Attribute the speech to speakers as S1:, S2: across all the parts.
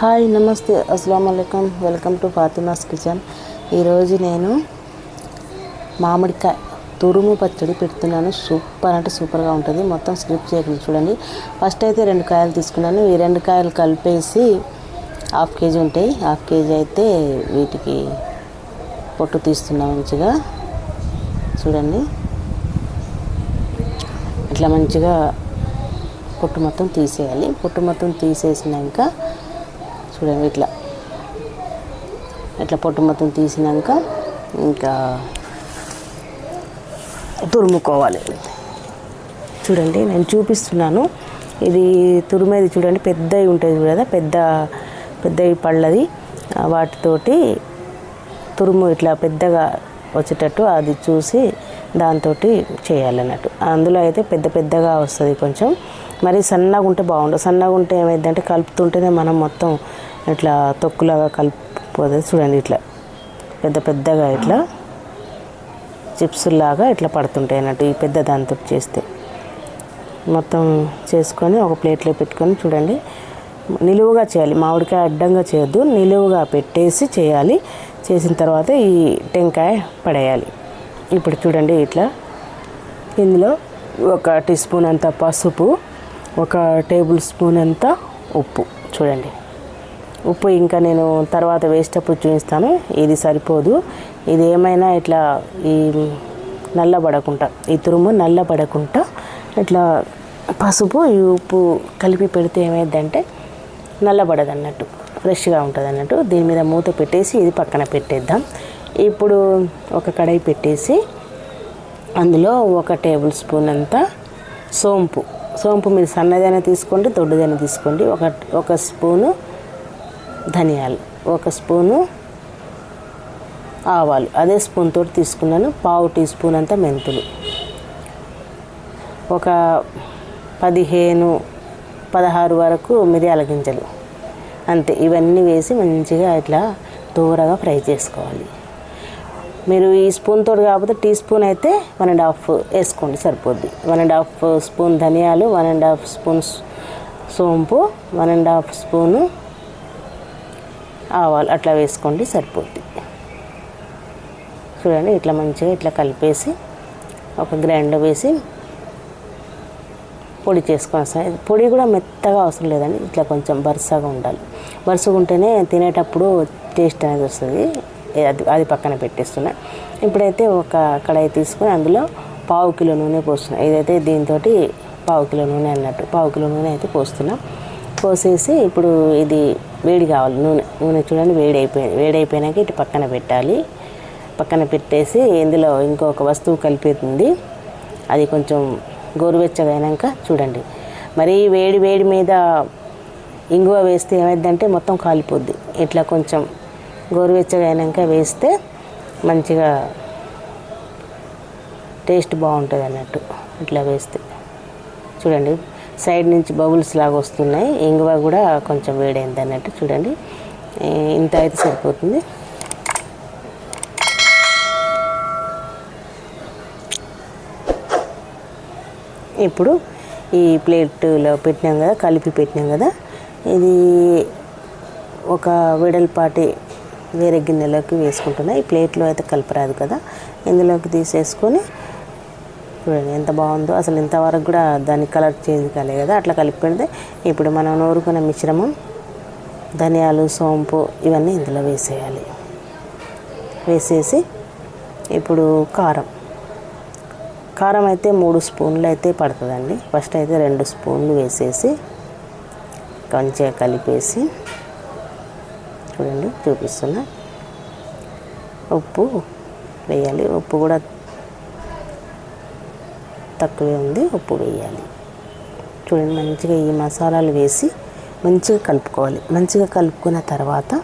S1: Hi నమస్తే అస్సలం అయికం వెల్కమ్ టు ఫాతిమాస్ కిచెన్. ఈరోజు నేను మామిడికాయ తురుము పచ్చడి పెడుతున్నాను. సూపర్ అంటే సూపర్గా ఉంటుంది. మొత్తం స్క్రిప్ చేయకుండా చూడండి. ఫస్ట్ అయితే రెండు కాయలు తీసుకున్నాను. ఈ రెండు కాయలు కలిపేసి హాఫ్ కేజీ ఉంటాయి. హాఫ్ కేజీ అయితే వీటికి పొట్టు తీస్తున్నాం మంచిగా. చూడండి. ఇట్లా మంచిగా పొట్టు మొత్తం తీసేయాలి. పొట్టు మొత్తం తీసేసినాక చూడండి ఇట్లా. ఇట్లా పొట్టు మొత్తం తీసినాక ఇంకా తురుముకోవాలి. చూడండి నేను చూపిస్తున్నాను. ఇది తురిమేది చూడండి పెద్దవి ఉంటుంది కదా పెద్ద పెద్దవి పళ్ళది. వాటితోటి తురుము ఇట్లా పెద్దగా వచ్చేటట్టు అది చూసి దాంతో చేయాలన్నట్టు. అందులో అయితే పెద్ద పెద్దగా వస్తుంది కొంచెం. మరి సన్నగా ఉంటే బాగుండదు సన్నగా ఉంటే ఏమైందంటే కలుపుతుంటేనే మనం మొత్తం ఇట్లా తొక్కులాగా కలిపిపోతుంది చూడండి ఇట్లా. పెద్ద పెద్దగా ఇట్లా చిప్స్లాగా ఇట్లా పడుతుంటాయి అన్నట్టు ఈ పెద్ద దాంతో చేస్తే. మొత్తం చేసుకొని ఒక ప్లేట్లో పెట్టుకొని చూడండి. నిలువుగా చేయాలి. మామిడికాయ అడ్డంగా చేయొద్దు. నిలువుగా పెట్టేసి చేయాలి. చేసిన తర్వాత ఈ టెంకాయ పడేయాలి. ఇప్పుడు చూడండి ఇట్లా. ఇందులో ఒక టీ స్పూన్ అంత పసుపు ఒక టేబుల్ స్పూన్ అంత ఉప్పు. చూడండి. ఉప్పు ఇంకా నేను తర్వాత వేసేటప్పుడు చూపిస్తాను. ఇది సరిపోదు. ఇది ఏమైనా ఇట్లా ఈ నల్లబడకుండా ఈ తురుము నల్లబడకుండా ఇట్లా పసుపు ఈ ఉప్పు కలిపి పెడితే ఏమైందంటే నల్లబడదు అన్నట్టు ఫ్రెష్గా ఉంటుంది అన్నట్టు దీని మీద మూత పెట్టేసి ఇది పక్కన పెట్టేద్దాం. ఇప్పుడు ఒక కడాయి పెట్టేసి అందులో ఒక టేబుల్ స్పూన్ అంత సోంపు. సోంపు మీరు సన్నదైనా తీసుకోండి దొడ్డుదైనా తీసుకోండి. ఒక ఒక స్పూను ధనియాలు ఒక స్పూను ఆవాలు. అదే స్పూన్ తోటి తీసుకున్నాను పావు టీ స్పూన్ అంత మెంతులు. ఒక పదిహేను పదహారు వరకు మిరియాల గింజలు. అంతే. ఇవన్నీ వేసి మంచిగా ఇట్లా దూరగా ఫ్రై చేసుకోవాలి. మీరు ఈ స్పూన్ తోటి కాకపోతే టీ స్పూన్ అయితే వన్ అండ్ హాఫ్ వేసుకోండి సరిపోద్ది. వన్ అండ్ హాఫ్ స్పూన్ ధనియాలు వన్ అండ్ హాఫ్ స్పూన్ సోంపు వన్ అండ్ హాఫ్ స్పూను ఆవాలు అట్లా వేసుకోండి సరిపోద్ది. చూడండి ఇట్లా మంచిగా ఇట్లా కలిపేసి ఒక గ్రైండర్ వేసి పొడి చేసుకొని పొడి కూడా మెత్తగా అవసరం లేదండి ఇట్లా కొంచెం బరుసగా ఉండాలి. బరుసగా ఉంటేనే తినేటప్పుడు టేస్ట్ అనేది వస్తుంది. అది అది పక్కన పెట్టేస్తున్నా. ఇప్పుడైతే ఒక కడాయి తీసుకొని అందులో పావు కిలో నూనె పోస్తున్నా. ఇదైతే దీంతో పావు కిలో నూనె అన్నట్టు పావు కిలో నూనె అయితే పోస్తున్నా. పోసేసి ఇప్పుడు ఇది వేడి కావాలి. నూనె నూనె చూడండి వేడి అయిపోయింది వేడి అయిపోయినాక ఇటు పక్కన పెట్టాలి. పక్కన పెట్టేసి ఇందులో ఇంకొక వస్తువు కలిపేతుంది. అది కొంచెం గోరువెచ్చగా అయినాక చూడండి. మరి వేడి వేడి మీద ఇంగువ వేస్తే ఏమైందంటే మొత్తం కాలిపోద్ది. ఇట్లా కొంచెం గోరువెచ్చగా అయినాక వేస్తే మంచిగా టేస్ట్ బాగుంటుంది అన్నట్టు ఇట్లా వేస్తే. చూడండి సైడ్ నుంచి బబుల్స్ లాగా వస్తున్నాయి. ఇంగువ కూడా కొంచెం వేడైంది అన్నట్టు చూడండి ఇంత అయితే సరిపోతుంది. ఇప్పుడు ఈ ప్లేట్లో పెట్టినాం కదా కలిపి పెట్టినాం కదా ఇది ఒక వెడల్పాటి వేరే గిన్నెలోకి వేసుకుంటున్నా. ఈ ప్లేట్లో అయితే కలపరాదు కదా. ఇందులోకి తీసేసుకొని చూడండి ఎంత బాగుందో. అసలు ఇంతవరకు కూడా దాని కలర్ చేంజ్ కాలే కదా. అట్లా కలిపి పెడితే ఇప్పుడు మనం నూరుకున్న మిశ్రమం ధనియాలు సోంపు ఇవన్నీ ఇందులో వేసేయాలి. వేసేసి ఇప్పుడు కారం. కారం అయితే మూడు స్పూన్లు అయితే పడుతుందండి. ఫస్ట్ అయితే రెండు స్పూన్లు వేసేసి కొంచెం కలిపేసి చూడండి చూపిస్తున్నా. ఉప్పు వేయాలి ఉప్పు కూడా తక్కువే ఉంది ఉప్పు వేయాలి. చూడండి మంచిగా ఈ మసాలాలు వేసి మంచిగా కలుపుకోవాలి. మంచిగా కలుపుకున్న తర్వాత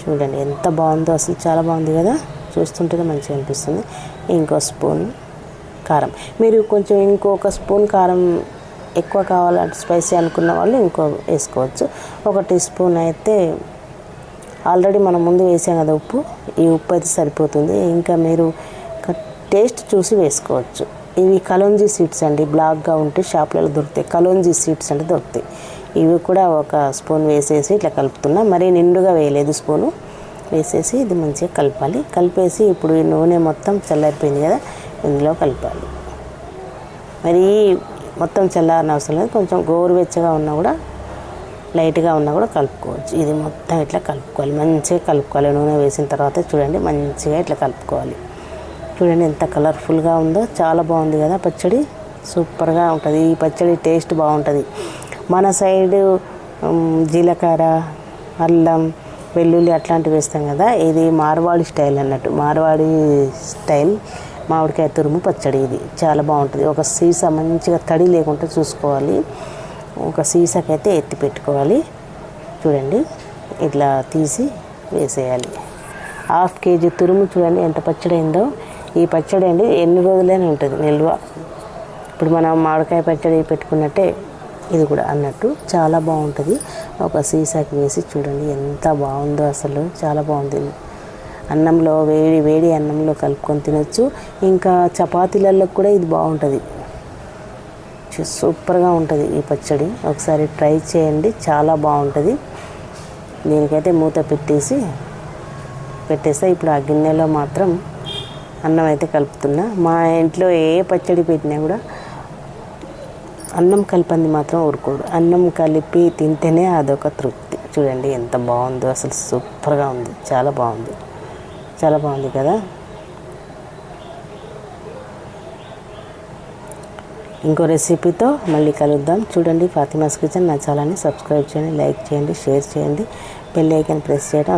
S1: చూడండి ఎంత బాగుందో అసలు చాలా బాగుంది కదా. చూస్తుంటేనే మంచిగా అనిపిస్తుంది. ఇంకో స్పూన్ కారం. మీరు కొంచెం ఇంకొక స్పూన్ కారం ఎక్కువ కావాలంటే స్పైసీ అనుకున్న వాళ్ళు ఇంకో వేసుకోవచ్చు. ఒక టీ స్పూన్ అయితే ఆల్రెడీ మనం ముందు వేసాం కదా ఉప్పు. ఈ ఉప్పు అయితే సరిపోతుంది. ఇంకా మీరు టేస్ట్ చూసి వేసుకోవచ్చు. ఇవి కలోంజీ సీడ్స్ అండి. బ్లాక్గా ఉంటే షాప్లలో దొరుకుతాయి. కలోంజీ సీడ్స్ అంటే దొరుకుతాయి. ఇవి కూడా ఒక స్పూన్ వేసేసి ఇట్లా కలుపుతున్నా. మరీ నిండుగా వేయలేదు స్పూను. వేసేసి ఇది మంచిగా కలపాలి. కలిపేసి ఇప్పుడు ఈ నూనె మొత్తం చల్లారిపోయింది కదా ఇందులో కలపాలి. మరి మొత్తం చల్లారని అవసరం లేదు. కొంచెం గోరువెచ్చగా ఉన్నా కూడా లైట్గా ఉన్నా కూడా కలుపుకోవచ్చు. ఇది మొత్తం ఇట్లా కలుపుకోవాలి. మంచిగా కలుపుకోవాలి. నూనె వేసిన తర్వాత చూడండి మంచిగా ఇట్లా కలుపుకోవాలి. చూడండి ఎంత కలర్ఫుల్గా ఉందో. చాలా బాగుంది కదా పచ్చడి. సూపర్గా ఉంటుంది. ఈ పచ్చడి టేస్ట్ బాగుంటుంది. మన సైడు జీలకర్ర అల్లం వెల్లుల్లి అట్లాంటివి వేస్తాం కదా. ఇది మార్వాడి స్టైల్ అన్నట్టు. మార్వాడి స్టైల్ మామిడికాయ తురుము పచ్చడి ఇది. చాలా బాగుంటుంది. ఒక సీసా మంచిగా తడి లేకుండా చూసుకోవాలి. ఒక సీసాకైతే ఎత్తి పెట్టుకోవాలి. చూడండి ఇట్లా తీసి వేసేయాలి. హాఫ్ కేజీ తురుము చూడండి ఎంత పచ్చడి అయిందో. ఈ పచ్చడి అండి ఎన్ని రోజులైనా ఉంటుంది నిల్వ. ఇప్పుడు మనం మామిడికాయ పచ్చడి పెట్టుకున్నట్టే ఇది కూడా అన్నట్టు చాలా బాగుంటుంది. ఒక సీసాకి వేసి చూడండి ఎంత బాగుందో అసలు. చాలా బాగుంది. అన్నంలో వేడి వేడి అన్నంలో కలుపుకొని తినొచ్చు. ఇంకా చపాతీలలో కూడా ఇది బాగుంటుంది. సూపర్గా ఉంటుంది ఈ పచ్చడి. ఒకసారి ట్రై చేయండి చాలా బాగుంటుంది. దీనికైతే మూత పెట్టేసి పెట్టేస్తే ఇప్పుడు ఆ గిన్నెలో మాత్రం అన్నం అయితే కలుపుతున్నా. మా ఇంట్లో ఏ పచ్చడి పెట్టినా కూడా అన్నం కలిపంది మాత్రం ఊరుకోడు అన్నం కలిపి తింటేనే అదొక తృప్తి. చూడండి ఎంత బాగుందో అసలు సూపర్గా ఉంది. చాలా బాగుంది. చాలా బాగుంది కదా? ఇంకో రెసిపీతో మళ్ళీ కలుద్దాం. చూడండి ఫాతిమాస్ కిచెన్ నా ఛానల్ని సబ్స్క్రైబ్ చేయండి లైక్ చేయండి షేర్ చేయండి. బెల్ ఐకాన్ ప్రెస్ చేయడం